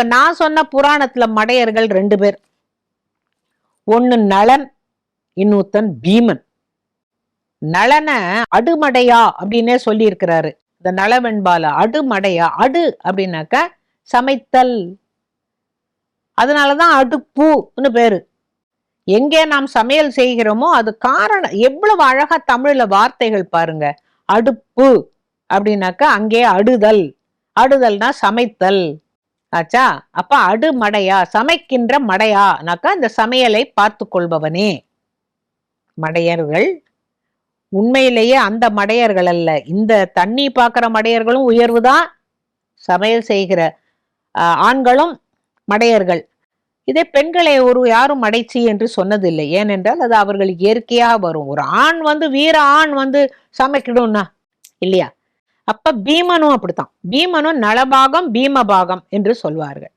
இப்ப நான் சொன்ன புராணத்துல மடையர்கள் ரெண்டு பேர். ஒன்னு நளன் இன்னொருத்தன் பீமன். நளன அடுமடையா அப்படின்னே சொல்லி இருக்கிறாரு இந்த நளவெண்பால அடுமடையா அடு அப்படின்னாக்க சமைத்தல். அதனாலதான் அடுப்புன்னு பேரு. எங்கே நாம் சமையல் செய்கிறோமோ அது காரணம். எவ்வளவு அழகா தமிழ்ல வார்த்தைகள் பாருங்க. அடுப்பு அப்படின்னாக்கா அங்கே அடுதல். அடுதல்னா சமைத்தல். ஆச்சா? அப்ப அடுமடையா சமைக்கின்ற மடையானாக்கா இந்த சமையலை பார்த்து கொள்பவனே. மடையர்கள் உண்மையிலேயே அந்த மடையர்கள் அல்ல. இந்த தண்ணி பார்க்குற மடையர்களும் உயர்வு தான் சமையல் செய்கிற ஆண்களும் மடையர்கள். இதே பெண்களை ஒரு யாரும் மடைச்சி என்று சொன்னதில்லை. ஏனென்றால் அது அவர்களுக்கு இயற்கையாக வரும். ஒரு ஆண் வந்து வீர ஆண் வந்து சமைக்கணும்னா இல்லையா? அப்ப பீமனும் அப்படித்தான். பீமனும் நலபாகம் பீமபாகம் என்று சொல்வார்கள்.